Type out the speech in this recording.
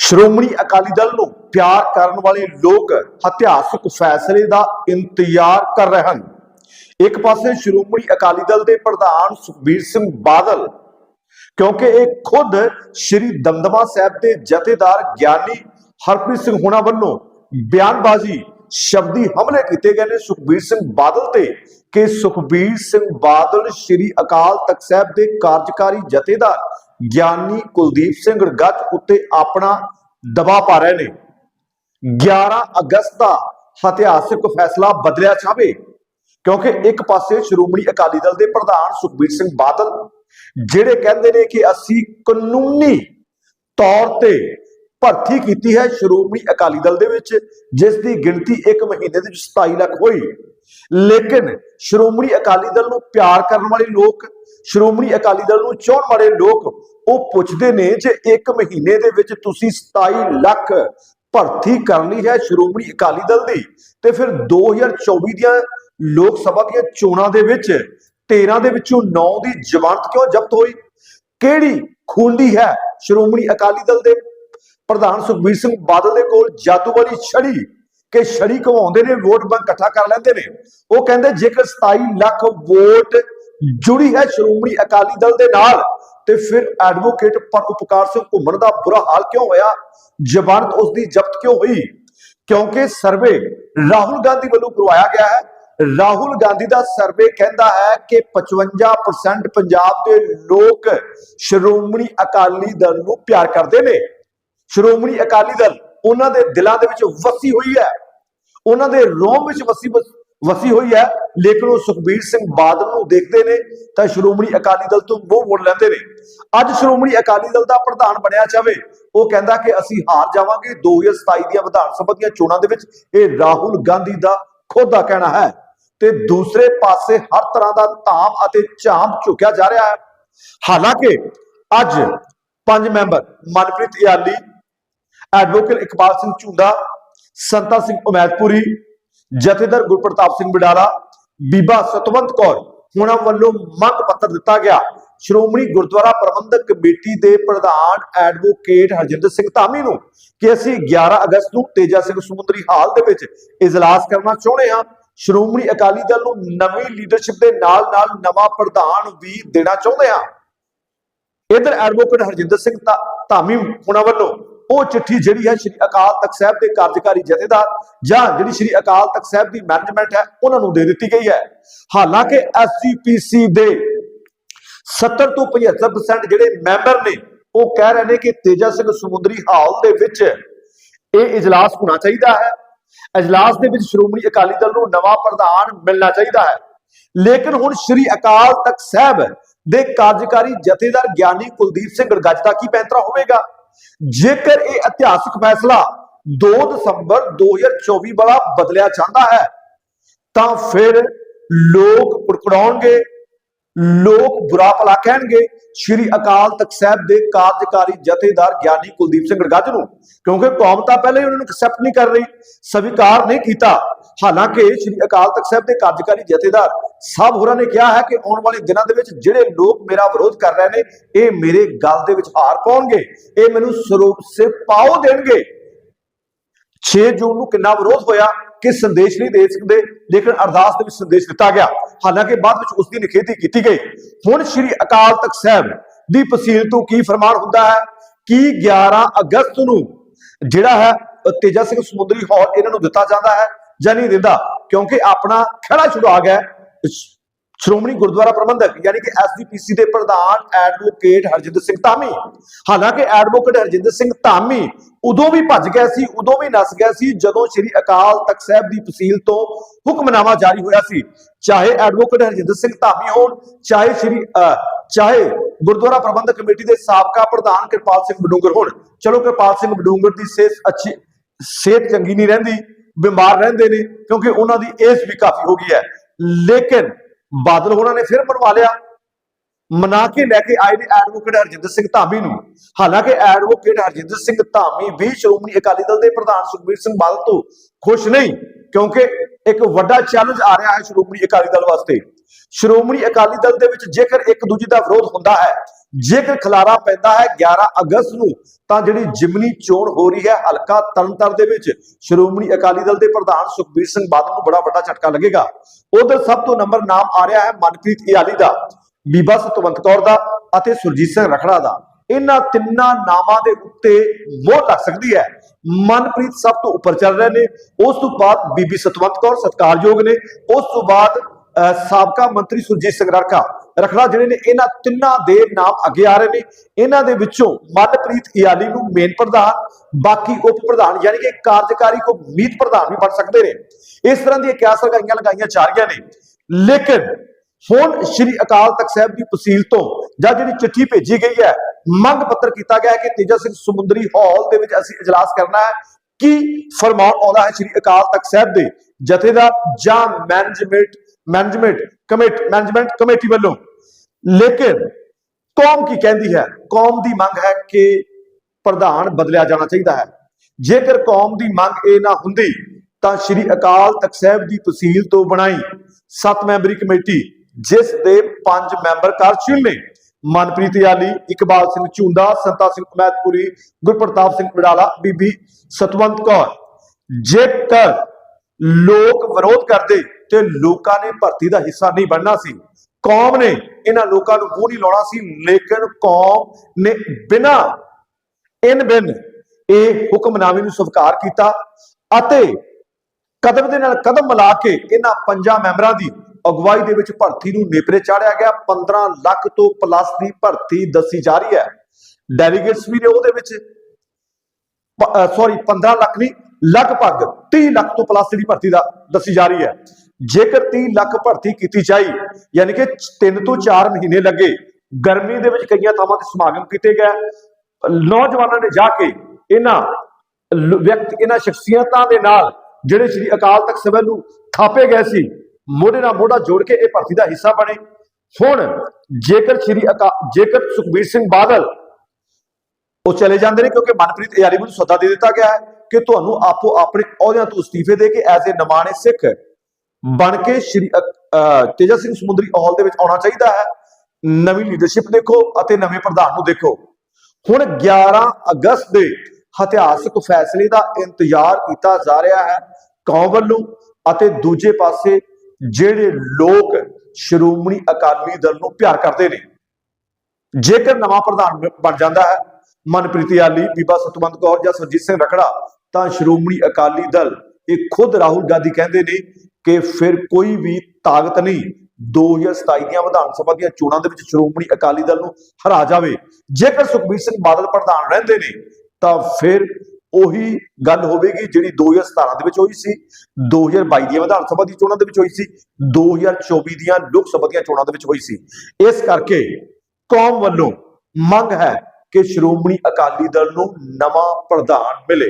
ਸ਼੍ਰੋਮਣੀ ਅਕਾਲੀ ਦਲ ਨੂੰ ਪਿਆਰ ਕਰਨ ਵਾਲੇ ਲੋਕ ਇਤਿਹਾਸਕ ਫੈਸਲੇ ਦਾ ਇੰਤਜ਼ਾਰ ਕਰ ਰਹੇ ਹਨ। ਇੱਕ ਪਾਸੇ ਸ਼੍ਰੋਮਣੀ ਅਕਾਲੀ ਦਲ ਦੇ ਪ੍ਰਧਾਨ ਸੁਖਬੀਰ ਸਿੰਘ ਬਾਦਲ, ਕਿਉਂਕਿ ਇਹ ਖੁਦ ਸ਼੍ਰੀ ਦਮਦਮਾ ਸਾਹਿਬ ਦੇ ਜਥੇਦਾਰ ਗਿਆਨੀ ਹਰਪ੍ਰੀਤ ਸਿੰਘ ਹੁਣਾ ਵੱਲੋਂ ਬਿਆਨਬਾਜ਼ੀ ਸ਼ਬਦੀ ਹਮਲੇ ਕੀਤੇ ਗਏ ਨੇ। ਸੁਖਬੀਰ ਸਿੰਘ ਬਾਦਲ ਤੇ ਕਿ ਸੁਖਬੀਰ ਸਿੰਘ ਬਾਦਲ ਸ਼੍ਰੀ ਅਕਾਲ ਤਖਤ ਸਾਹਿਬ ਦੇ ਕਾਰਜਕਾਰੀ ਜਥੇਦਾਰ ਗਿਆਨੀ ਕੁਲਦੀਪ ਸਿੰਘ ਗੱਜ ਉੱਤੇ ਆਪਣਾ ਦਬਾਅ ਪਾ ਰਹੇ ਨੇ। 11 ਅਗਸਤ ਦਾ ਇਤਿਹਾਸਕ ਫੈਸਲਾ ਬਦਲਿਆ ਜਾਵੇ, ਕਿਉਂਕਿ ਇੱਕ ਪਾਸੇ ਸ਼੍ਰੋਮਣੀ ਅਕਾਲੀ ਦਲ ਦੇ ਪ੍ਰਧਾਨ ਸੁਖਬੀਰ ਸਿੰਘ ਬਾਦਲ, ਜਿਹੜੇ ਕਹਿੰਦੇ ਨੇ ਕਿ ਅਸੀਂ ਕਾਨੂੰਨੀ ਤੌਰ ਤੇ ਭਰਤੀ ਕੀਤੀ ਹੈ ਸ਼੍ਰੋਮਣੀ ਅਕਾਲੀ ਦਲ ਦੇ ਵਿੱਚ, ਜਿਸ ਦੀ ਗਿਣਤੀ ਇੱਕ ਮਹੀਨੇ ਦੇ ਵਿੱਚ 27 ਲੱਖ ਹੋਈ। ਲੇਕਿਨ ਸ਼੍ਰੋਮਣੀ ਅਕਾਲੀ ਦਲ ਨੂੰ ਪਿਆਰ ਕਰਨ ਵਾਲੇ ਲੋਕ ਸ਼੍ਰੋਮਣੀ ਅਕਾਲੀ ਦਲ ਨੂੰ ਚੋਣ ਵਾਲੇ ਲੋਕ ਉਹ ਪੁੱਛਦੇ ਨੇ ਜੇ ਇੱਕ ਮਹੀਨੇ ਦੇ ਵਿੱਚ ਤੁਸੀਂ 27 ਲੱਖ ਭਰਤੀ ਕਰ ਹੈ ਸ਼੍ਰੋਮਣੀ ਅਕਾਲੀ ਦਲ ਦੀ, ਤੇ ਫਿਰ 2024 ਦੀਆਂ ਲੋਕ ਸਭਾ ਦੀਆਂ ਚੋਣਾਂ ਦੇ ਵਿੱਚ 13 ਦੇ ਵਿੱਚੋਂ 9 ਦੀ ਜ਼ਮਾਨਤ ਕਿਉਂ ਜ਼ਬਤ ਹੋਈ? ਕਿਹੜੀ ਖੂੰਡੀ ਹੈ ਸ਼੍ਰੋਮਣੀ ਅਕਾਲੀ ਦਲ ਦੇ? ਪ੍ਰਧਾਨ ਸੁਖਬੀਰ ਸਿੰਘ ਬਾਦਲ ਦੇ ਕੋਲ ਜਾਦੂ ਵਾਲੀ ਛੜੀ ਕਿ ਛੜੀ ਘਵਾਉਂਦੇ ਨੇ, ਵੋਟ ਬੈਂਕ ਇਕੱਠਾ ਕਰ ਲੈਂਦੇ ਨੇ। ਉਹ ਕਹਿੰਦੇ ਜੇਕਰ 27 ਲੱਖ ਵੋਟ ਜੁੜੀ ਹੈ ਸ਼੍ਰੋਮਣੀ ਅਕਾਲੀ ਦਲ ਦੇ ਨਾਲ। ਤੇ ਫਿਰ ਐਡਵੋਕੇਟ ਪਰ ਉਪਕਾਰ ਸਿੰਘ ਘੁੰਮਣ ਦਾ ਬੁਰਾ ਹਾਲ ਕਿਉਂ ਹੋਇਆ? ਜ਼ਬਾਨਤ ਉਸ ਦੀ ਜ਼ਬਤ ਕਿਉਂ ਹੋਈ? ਕਿਉਂਕਿ ਸਰਵੇ ਰਾਹੁਲ ਗਾਂਧੀ ਵੱਲੋਂ ਕਰਵਾਇਆ ਗਿਆ ਹੈ। ਰਾਹੁਲ ਗਾਂਧੀ ਦਾ ਸਰਵੇ ਕਹਿੰਦਾ ਹੈ ਕਿ 55% ਪੰਜਾਬ ਦੇ ਲੋਕ ਸ਼੍ਰੋਮਣੀ ਅਕਾਲੀ ਦਲ ਨੂੰ ਪਿਆਰ ਕਰਦੇ ਨੇ। ਸ਼੍ਰੋਮਣੀ ਅਕਾਲੀ ਦਲ ਉਹਨਾਂ ਦੇ ਦਿਲਾਂ ਦੇ ਵਿੱਚ ਵਸੀ ਹੋਈ ਹੈ। ਉਹਨਾਂ ਦੇ ਰੋਮ ਵਿੱਚ ਵਸੀ ਵਸੀ ਹੋਈ ਹੈ। ਲੇਕਿਨ ਉਹ ਸੁਖਬੀਰ ਸਿੰਘ ਬਾਦਲ ਨੂੰ ਦੇਖਦੇ ਨੇ ਤਾਂ ਸ਼੍ਰੋਮਣੀ ਅਕਾਲੀ ਦਲ ਤੋਂ ਉਹ ਵੋਟ ਲੈਂਦੇ ਨੇ। ਅੱਜ ਸ਼੍ਰੋਮਣੀ ਅਕਾਲੀ ਦਲ ਦਾ ਪ੍ਰਧਾਨ ਬਣਿਆ ਜਾਵੇ, ਉਹ ਕਹਿੰਦਾ ਕਿ ਅਸੀਂ ਹਾਰ ਜਾਵਾਂਗੇ। 2027 ਦੀਆਂ ਵਿਧਾਨ ਸਭਾ ਦੀਆਂ ਚੋਣਾਂ ਦੇ ਵਿੱਚ ਇਹ ਰਾਹੁਲ ਗਾਂਧੀ ਦਾ ਖੁਦ ਦਾ ਕਹਿਣਾ ਹੈ। ਤੇ ਦੂਸਰੇ ਪਾਸੇ ਹਰ ਤਰ੍ਹਾਂ ਦਾ ਧਾਮ ਅਤੇ ਝਾਂਪ ਝੁਕਿਆ ਜਾ ਰਿਹਾ ਹੈ। ਹਾਲਾਂਕਿ ਅੱਜ ਪੰਜ ਮੈਂਬਰ ਮਨਪ੍ਰੀਤ ਇਆਲੀ ਐਡਵੋਕੇਟ ਇਕਬਾਲ ਸਿੰਘ ਝੁੰਦਾ ਸੰਤਾ ਸਿੰਘ ਉਮੈਦਪੁਰੀ ਜਥੇਦਾਰ ਗੁਰਪ੍ਰਤਾਪ ਸਿੰਘ ਬਿਡਾਲਾ ਬੀਬਾ ਸਤਵੰਤ ਕੌਰ ਹੁਣਾਂ ਵੱਲੋਂ ਮੰਗ ਪੱਤਰ ਦਿੱਤਾ ਗਿਆ। ਸ਼੍ਰੋਮਣੀ ਗੁਰਦੁਆਰਾ ਪ੍ਰਬੰਧਕ ਕਮੇਟੀ ਦੇ ਪ੍ਰਧਾਨ ਐਡਵੋਕੇਟ ਹਰਜਿੰਦਰ ਸਿੰਘ ਧਾਮੀ ਨੂੰ ਕਿ ਅਸੀਂ 11 ਅਗਸਤ ਨੂੰ ਤੇਜਾ ਸਿੰਘ ਸਮੁੰਦਰੀ ਹਾਲ ਦੇ ਵਿੱਚ ਇਜਲਾਸ ਕਰਨਾ ਚਾਹੁੰਦੇ ਹਾਂ, ਸ਼੍ਰੋਮਣੀ ਅਕਾਲੀ ਦਲ ਨੂੰ ਨਵੀਂ ਲੀਡਰਸ਼ਿਪ ਦੇ ਨਾਲ ਨਾਲ ਨਵਾਂ ਪ੍ਰਧਾਨ ਵੀ ਦੇਣਾ ਚਾਹੁੰਦੇ ਹਾਂ। ਇਧਰ ਐਡਵੋਕੇਟ ਹਰਜਿੰਦਰ ਸਿੰਘ ਧਾ- ਧਾਮੀ ਹੁਣਾਂ ਵੱਲੋਂ ਉਹ ਚਿੱਠੀ ਜਿਹੜੀ ਹੈ ਸ਼੍ਰੀ ਅਕਾਲ ਤਖਤ ਸਾਹਿਬ ਦੇ ਕਾਰਜਕਾਰੀ ਜਥੇਦਾਰ ਜਾਂ ਜਿਹੜੀ ਸ਼੍ਰੀ ਅਕਾਲ ਤਖਤ ਸਾਹਿਬ ਦੀ ਮੈਨੇਜਮੈਂਟ ਹੈ, ਉਹਨਾਂ ਨੂੰ ਦੇ ਦਿੱਤੀ ਗਈ ਹੈ। ਹਾਲਾਂਕਿ ਐਸਜੀਪੀਸੀ ਦੇ 70 ਤੋਂ 75% ਜਿਹੜੇ ਮੈਂਬਰ ਨੇ, ਉਹ ਕਹਿ ਰਹੇ ਨੇ ਕਿ ਤੇਜਾ ਸਿੰਘ ਸਮੁੰਦਰੀ ਹਾਲ ਦੇ ਵਿੱਚ ਇਹ ਇਜਲਾਸ ਹੋਣਾ ਚਾਹੀਦਾ ਹੈ। ਇਜਲਾਸ ਦੇ ਵਿੱਚ ਸ਼੍ਰੋਮਣੀ ਅਕਾਲੀ ਦਲ ਨੂੰ ਨਵਾਂ ਪ੍ਰਧਾਨ ਮਿਲਣਾ ਚਾਹੀਦਾ ਹੈ। ਲੇਕਿਨ ਹੁਣ ਸ਼੍ਰੀ ਅਕਾਲ ਤਖਤ ਸਾਹਿਬ ਦੇ ਕਾਰਜਕਾਰੀ ਜਥੇਦਾਰ ਗਿਆਨੀ ਕੁਲਦੀਪ ਸਿੰਘ ਗੜਗੱਜ ਦਾ ਕੀ ਪੈਂਤਰਾ ਹੋਵੇਗਾ? ਜੇਕਰ ਇਹ ਇਤਿਹਾਸਕ ਫੈਸਲਾ 2 ਦਸੰਬਰ 2024 ਵਾਲਾ ਬਦਲਿਆ ਜਾਂਦਾ ਹੈ, ਤਾਂ ਫਿਰ ਲੋਕ ਕੁੜਕੜਾਉਣਗੇ, ਲੋਕ ਬੁਰਾ ਭਲਾ ਕਹਿਣਗੇ। ਸ਼੍ਰੀ ਅਕਾਲ ਤਖਤ ਸਾਹਿਬ ਦੇ ਕਾਰਜਕਾਰੀ ਜਥੇਦਾਰ ਗਿਆਨੀ ਕੁਲਦੀਪ ਸਿੰਘ ਗੜਗੱਜ ਨੂੰ, ਕਿਉਂਕਿ ਕੌਮ ਤਾਂ ਪਹਿਲੇ ਹੀ ਉਹਨਾਂ ਨੂੰ ਐਕਸੈਪਟ ਨਹੀਂ ਕਰ ਰਹੀ, ਸਵੀਕਾਰ ਨਹੀਂ ਕੀਤਾ। ਹਾਲਾਂਕਿ ਸ਼੍ਰੀ ਅਕਾਲ ਤਖਤ ਸਾਹਿਬ ਦੇ ਕਾਰਜਕਾਰੀ ਜਥੇਦਾਰ ਸਾਹਿਬ ਹੋਰਾਂ ਨੇ ਕਿਹਾ ਹੈ ਕਿ ਆਉਣ ਵਾਲੇ ਦਿਨਾਂ ਦੇ ਵਿੱਚ ਜਿਹੜੇ ਲੋਕ ਮੇਰਾ ਵਿਰੋਧ ਕਰ ਰਹੇ ਨੇ, ਇਹ ਮੇਰੇ ਗੱਲ ਦੇ ਵਿੱਚ ਹਾਰ ਪਾਉਣਗੇ। ਇਹ ਮੈਨੂੰ ਸਰੂਪ ਸੇ ਪਾਉ ਦੇਣਗੇ। 6 ਜੂਨ ਨੂੰ ਕਿੰਨਾ ਵਿਰੋਧ ਹੋਇਆ ਕਿ ਸੰਦੇਸ਼ ਨਹੀਂ ਦੇ ਸਕਦੇ, ਲੇਕਿਨ ਅਰਦਾਸ ਦੇ ਵਿੱਚ ਸੰਦੇਸ਼ ਦਿੱਤਾ ਗਿਆ। ਹਾਲਾਂਕਿ ਬਾਅਦ ਵਿੱਚ ਉਸ ਦੀ ਨਿਖੇਧੀ ਕੀਤੀ ਗਈ। ਹੁਣ ਸ੍ਰੀ ਅਕਾਲ ਤਖਤ ਸਾਹਿਬ ਦੀ ਤਹਿਸੀਲ ਤੋਂ ਕੀ ਫਰਮਾਨ ਹੁੰਦਾ ਹੈ? ਕਿ 11 ਅਗਸਤ ਨੂੰ ਜਿਹੜਾ ਹੈ ਤੇਜਾ ਸਿੰਘ ਸਮੁੰਦਰੀ ਹਾਲ ਇਹਨਾਂ ਨੂੰ ਦਿੱਤਾ ਜਾਂਦਾ ਹੈ? ਜਾਂ ਨਹੀਂ ਦਿੰਦਾ ਕਿਉਂਕਿ ਆਪਣਾ ਖੜਾ ਛੁਡਾ ਗਿਆ ਸ਼੍ਰੋਮਣੀ ਗੁਰਦੁਆਰਾ ਪ੍ਰਬੰਧਕ ਯਾਨੀ ਕਿ ਐਸਜੀਪੀਸੀ ਦੇ ਪ੍ਰਧਾਨ ਐਡਵੋਕੇਟ ਹਰਜਿੰਦਰ ਸਿੰਘ ਧਾਮੀ। ਹਾਲਾਂਕਿ ਐਡਵੋਕੇਟ ਹਰਜਿੰਦਰ ਸਿੰਘ ਧਾਮੀ ਉਦੋਂ ਵੀ ਭੱਜ ਗਿਆ ਸੀ ਉਦੋਂ ਵੀ ਨਸ ਗਿਆ ਸੀ ਜਦੋਂ ਸ੍ਰੀ ਅਕਾਲ ਤਖਤ ਸਾਹਿਬ ਦੀ ਫਸੀਲ ਤੋਂ ਹੁਕਮਨਾਮਾ ਜਾਰੀ ਹੋਇਆ ਸੀ। ਚਾਹੇ ਐਡਵੋਕੇਟ ਹਰਜਿੰਦਰ ਸਿੰਘ ਧਾਮੀ ਹੋਣ ਚਾਹੇ ਸ੍ਰੀ ਅ, ਚਾਹੇ ਗੁਰਦੁਆਰਾ ਪ੍ਰਬੰਧਕ ਕਮੇਟੀ ਦੇ ਸਾਬਕਾ ਪ੍ਰਧਾਨ ਕਿਰਪਾਲ ਸਿੰਘ ਬਡੂੰਗਰ ਹੋਣ। ਚਲੋ ਕਿਰਪਾਲ ਸਿੰਘ ਬਡੂੰਗਰ ਦੀ ਸਿਹਤ ਅੱਛੀ ਸਿਹਤ ਚੰਗੀ ਨਹੀਂ ਰਹਿੰਦੀ। ਬਿਮਾਰ ਰਹਿੰਦੇ ਨੇ, ਕਿਉਂਕਿ ਉਹਨਾਂ ਦੀ ਏਜ ਵੀ ਕਾਫੀ ਹੋ ਗਈ ਹੈ। ਲੇਕਿਨ ਬਾਦਲ ਹੋਣਾ ਨੇ ਫਿਰ ਮਨਵਾ ਲਿਆ। ਮਨਾ ਕੇ ਲੈ ਕੇ ਆਏ ਨੇ ਐਡਵੋਕੇਟ ਹਰਜਿੰਦਰ ਸਿੰਘ ਧਾਮੀ ਨੂੰ। ਹਾਲਾਂਕਿ ਐਡਵੋਕੇਟ ਹਰਜਿੰਦਰ ਸਿੰਘ ਧਾਮੀ ਵੀ ਸ਼੍ਰੋਮਣੀ ਅਕਾਲੀ ਦਲ ਦੇ ਪ੍ਰਧਾਨ ਸੁਖਬੀਰ ਸਿੰਘ ਬਾਦਲ ਤੋਂ ਖੁਸ਼ ਨਹੀਂ, ਕਿਉਂਕਿ ਇੱਕ ਵੱਡਾ ਚੈਲੰਜ ਆ ਰਿਹਾ ਹੈ ਸ਼੍ਰੋਮਣੀ ਅਕਾਲੀ ਦਲ ਵਾਸਤੇ। ਸ਼੍ਰੋਮਣੀ ਅਕਾਲੀ ਦਲ ਦੇ ਵਿੱਚ ਜੇਕਰ ਇੱਕ ਦੂਜੇ ਦਾ ਵਿਰੋਧ ਹੁੰਦਾ ਹੈ ਜੇਕਰ ਖਲਾਰਾ ਪੈਂਦਾ ਹੈ 11 ਅਗਸਤ ਨੂੰ ਤਾਂ ਜਿਹੜੀ ਜਿਮਨੀ ਚੋਣ ਹੋ ਰਹੀ ਹੈ ਹਲਕਾ ਤਰਨਤਾਰਨ ਦੇ ਵਿੱਚ ਸ਼੍ਰੋਮਣੀ ਅਕਾਲੀ ਦਲ ਦੇ ਪ੍ਰਧਾਨ ਸੁਖਬੀਰ ਸਿੰਘ ਬਾਦਲ ਨੂੰ ਬੜਾ ਵੱਡਾ ਝਟਕਾ ਲੱਗੇਗਾ। ਉਧਰ ਸਭ ਤੋਂ ਨੰਬਰ ਨਾਮ ਆ ਰਿਹਾ ਹੈ ਮਨਪ੍ਰੀਤ ਇਆਲੀ ਦਾ ਬੀਬਾ ਸਤਵੰਤ ਕੌਰ ਦਾ ਅਤੇ ਸੁਰਜੀਤ ਸਿੰਘ ਰਖੜਾ ਦਾ। ਇਹਨਾਂ ਤਿੰਨਾਂ ਨਾਮਾਂ ਦੇ ਉੱਤੇ ਮੋਹਰ ਲੱਗ ਸਕਦੀ ਹੈ। ਮਨਪ੍ਰੀਤ ਸਭ ਤੋਂ ਉੱਪਰ ਚੱਲ ਰਹੇ ਨੇ। ਉਸ ਤੋਂ ਬਾਅਦ ਬੀਬੀ ਸਤਵੰਤ ਕੌਰ ਸਤਕਾਰਯੋਗ ਨੇ। ਉਸ ਤੋਂ ਬਾਅਦ ਅਹ, ਸਾਬਕਾ ਮੰਤਰੀ ਸੁਰਜੀਤ ਸਿੰਘ ਰਖੜਾ ਰਖੜਾ ਜਿਹੜੇ ਨੇ, ਇਹਨਾਂ ਤਿੰਨਾਂ ਦੇ ਨਾਮ ਅੱਗੇ ਆ ਰਹੇ ਨੇ। ਇਹਨਾਂ ਦੇ ਵਿੱਚੋਂ ਮਨਪ੍ਰੀਤ ਇਆਲੀ ਨੂੰ ਮੇਨ ਪ੍ਰਧਾਨ, ਬਾਕੀ ਉਪ ਪ੍ਰਧਾਨ ਯਾਨੀ ਕਿ ਕਾਰਜਕਾਰੀ ਕੋ ਮੀਤ ਪ੍ਰਧਾਨ ਵੀ ਬਣ ਸਕਦੇ ਨੇ। ਇਸ ਤਰ੍ਹਾਂ ਦੀਆਂ ਕਿਆ ਲਗਾਈਆਂ ਲਗਾਈਆਂ ਜਾ ਰਹੀਆਂ ਨੇ। ਲੇਕਿਨ ਹੁਣ ਸ੍ਰੀ ਅਕਾਲ ਤਖਤ ਸਾਹਿਬ ਦੀ ਤਹਿਸੀਲ ਤੋਂ ਜਾਂ ਜਿਹੜੀ ਚਿੱਠੀ ਭੇਜੀ ਗਈ ਹੈ, ਮੰਗ ਪੱਤਰ ਕੀਤਾ ਗਿਆ ਹੈ ਕਿ ਤੇਜਾ ਸਿੰਘ ਸਮੁੰਦਰੀ ਹਾਲ ਦੇ ਵਿੱਚ ਅਸੀਂ ਇਜਲਾਸ ਕਰਨਾ ਹੈ। ਕੀ ਫਰਮਾਨ ਆਉਂਦਾ ਹੈ ਸ੍ਰੀ ਅਕਾਲ ਤਖਤ ਸਾਹਿਬ ਦੇ ਜਥੇਦਾਰ ਜਾਂ management management committee management committee ਵੱਲੋਂ? ਲੇਕਿਨ ਕੌਮ ਕੀ ਕਹਿੰਦੀ ਹੈ? ਕੌਮ ਦੀ ਮੰਗ ਹੈ ਕਿ ਪ੍ਰਧਾਨ ਬਦਲਿਆ ਜਾਣਾ ਚਾਹੀਦਾ ਹੈ। ਜੇਕਰ ਕੌਮ ਦੀ ਮੰਗ ਇਹ ਨਾ ਹੁੰਦੀ, ਤਾਂ ਸ੍ਰੀ ਅਕਾਲ ਤਖਤ ਸਾਹਿਬ ਦੀ ਤਹਿਸੀਲ ਤੋਂ ਬਣਾਈ ਸੱਤ ਮੈਂਬਰੀ ਕਮੇਟੀ, ਜਿਸ ਦੇ ਪੰਜ ਮੈਂਬਰ ਕਾਰਜਸ਼ੀਲ ਨੇ, ਮਨਪ੍ਰੀਤ ਯਾਲੀ, ਇਕਬਾਲ ਸਿੰਘ ਝੁੰਦਾ, ਸੰਤਾ ਸਿੰਘ ਮੈਤਪੁਰੀ ਗੁਰਪ੍ਰਤਾਪ ਸਿੰਘ ਵਡਾਲਾ, ਬੀਬੀ ਸਤਵੰਤ ਕੌਰ। ਜੇਕਰ ਲੋਕ ਵਿਰੋਧ ਕਰਦੇ ਤੇ ਲੋਕਾਂ ਨੇ ਭਰਤੀ ਦਾ ਹਿੱਸਾ ਨਹੀਂ ਬਣਨਾ ਸੀ ਕੌਮ ਨੇ, ਇਹਨਾਂ ਲੋਕਾਂ ਨੂੰ ਮੂੰਹ ਨਹੀਂ ਲਾਉਣਾ ਸੀ, ਲੇਕਿਨ ਕੌਮ ਨੇ ਬਿਨਾਂ, ਇਨ ਬਿਨ ਇਹ ਹੁਕਮਨਾਮੇ ਨੂੰ ਸਵੀਕਾਰ ਕੀਤਾ ਅਤੇ ਕਦਮ ਦੇ ਨਾਲ ਕਦਮ ਮਿਲਾ ਕੇ ਇਹਨਾਂ ਪੰਜਾਂ ਮੈਂਬਰਾਂ ਦੀ ਅਗਵਾਈ ਦੇ ਵਿੱਚ ਭਰਤੀ ਨੂੰ ਨੇਪਰੇ ਚਾੜਿਆ ਗਿਆ। 15 ਲੱਖ ਤੋਂ ਪਲੱਸ ਦੀ ਭਰਤੀ ਦੱਸੀ ਜਾ ਰਹੀ ਹੈ। ਡੈਲੀਗੇਟਸ ਵੀ ਨੇ ਉਹਦੇ ਵਿੱਚ ਸੌਰੀ 15 ਲੱਖ ਨਹੀਂ, ਲਗਭਗ 30 ਲੱਖ ਤੋਂ ਪਲੱਸ ਦੀ ਭਰਤੀ ਦਾ ਦੱਸੀ ਜਾ ਰਹੀ ਹੈ। ਜੇਕਰ 30 ਲੱਖ ਭਰਤੀ ਕੀਤੀ ਜਾਈ, ਯਾਨੀ ਕਿ 3 ਤੋਂ 4 ਮਹੀਨੇ ਲੱਗੇ, ਗਰਮੀ ਦੇ ਵਿੱਚ ਕਈਆਂ ਥਾਵਾਂ ਤੇ ਸਮਾਗਮ ਕੀਤੇ ਗਏ, ਨੌਜਵਾਨਾਂ ਨੇ ਜਾ ਕੇ ਇਹਨਾਂ ਲ- ਇਹਨਾਂ ਸ਼ਖਸੀਅਤਾਂ ਦੇ ਨਾਲ ਜਿਹੜੇ ਸ੍ਰੀ ਅਕਾਲ ਤਖਤ ਸਾਹਿਬ ਨੂੰ ਥਾਪੇ ਗਏ ਸੀ, ਮੋਢੇ ਨਾਲ ਮੋਢਾ ਜੋੜ ਕੇ ਇਹ ਭਰਤੀ ਦਾ ਹਿੱਸਾ ਬਣੇ। ਹੁਣ ਜੇਕਰ ਸ੍ਰੀ ਅਕਾਲ ਜੇਕਰ ਸੁਖਬੀਰ ਸਿੰਘ ਬਾਦਲ ਉਹ ਚਲੇ ਜਾਂਦੇ ਨੇ, ਕਿਉਂਕਿ ਮਨਪ੍ਰੀਤ ਯਾਰੀ ਨੂੰ ਸੱਦਾ ਦੇ ਦਿੱਤਾ ਗਿਆ ਹੈ ਕਿ ਤੁਹਾਨੂੰ ਆਪੋ ਆਪਣੇ ਅਹੁਦਿਆਂ ਤੋਂ ਅਸਤੀਫੇ ਦੇ ਕੇ ਐਜ਼ ਏ ਨਮਾਣੇ ਸਿੱਖ ਬਣ ਕੇ ਸ਼੍ਰੀ ਅਹ ਤੇਜਾ ਸਿੰਘ ਸਮੁੰਦਰੀ ਹਾਲ ਦੇ ਵਿੱਚ ਆਉਣਾ ਚਾਹੀਦਾ ਹੈ। ਨਵੀਂ ਲੀਡਰਸ਼ਿਪ ਦੇਖੋ ਅਤੇ ਨਵੇਂ ਪ੍ਰਧਾਨ ਨੂੰ ਦੇਖੋ। ਹੁਣ 11 ਅਗਸਤ ਦੇ ਇਤਿਹਾਸਕ ਫੈਸਲੇ ਦਾ ਇੰਤਜ਼ਾਰ ਕੀਤਾ ਜਾ ਰਿਹਾ ਹੈ ਕੌਮ ਵੱਲੋਂ ਅਤੇ ਦੂਜੇ ਪਾਸੇ ਜਿਹੜੇ ਲੋਕ ਸ਼੍ਰੋਮਣੀ ਅਕਾਲੀ ਦਲ ਨੂੰ ਪਿਆਰ ਕਰਦੇ ਨੇ। ਜੇਕਰ ਨਵਾਂ ਪ੍ਰਧਾਨ ਬਣ ਜਾਂਦਾ ਹੈ, ਮਨਪ੍ਰੀਤ ਯਾਲੀ, ਬੀਬਾ ਸਤਵੰਤ ਕੌਰ ਜਾਂ ਸਰਜੀਤ ਸਿੰਘ ਰਖੜਾ ਤਾਂ ਸ਼੍ਰੋਮਣੀ ਅਕਾਲੀ ਦਲ ਇਹ ਖੁਦ ਰਾਹੁਲ ਗਾਂਧੀ ਕਹਿੰਦੇ ਨੇ ਕਿ ਫਿਰ ਕੋਈ ਵੀ ਤਾਕਤ ਨਹੀਂ 2027 ਦੀਆਂ ਵਿਧਾਨ ਸਭਾ ਦੀਆਂ ਚੋਣਾਂ ਦੇ ਵਿੱਚ ਸ਼੍ਰੋਮਣੀ ਅਕਾਲੀ ਦਲ ਨੂੰ ਹਰਾ ਜਾਵੇ। ਜੇਕਰ ਸੁਖਬੀਰ ਸਿੰਘ ਬਾਦਲ ਪ੍ਰਧਾਨ ਰਹਿੰਦੇ ਨੇ, ਤਾਂ ਫਿਰ ਉਹੀ ਗੱਲ ਹੋਵੇਗੀ ਜਿਹੜੀ 2017 ਦੇ ਵਿੱਚ ਹੋਈ ਸੀ 2022 ਦੀਆਂ ਵਿਧਾਨ ਸਭਾ ਦੀ ਚੋਣਾਂ ਦੇ ਵਿੱਚ ਹੋਈ ਸੀ 2024 ਦੀਆਂ ਲੋਕ ਸਭਾ ਦੀਆਂ ਚੋਣਾਂ ਦੇ ਵਿੱਚ ਹੋਈ ਸੀ। ਇਸ ਕਰਕੇ ਕੌਮ ਵੱਲੋਂ ਮੰਗ ਹੈ ਕਿ ਸ਼੍ਰੋਮਣੀ ਅਕਾਲੀ ਦਲ ਨੂੰ ਨਵਾਂ ਪ੍ਰਧਾਨ ਮਿਲੇ।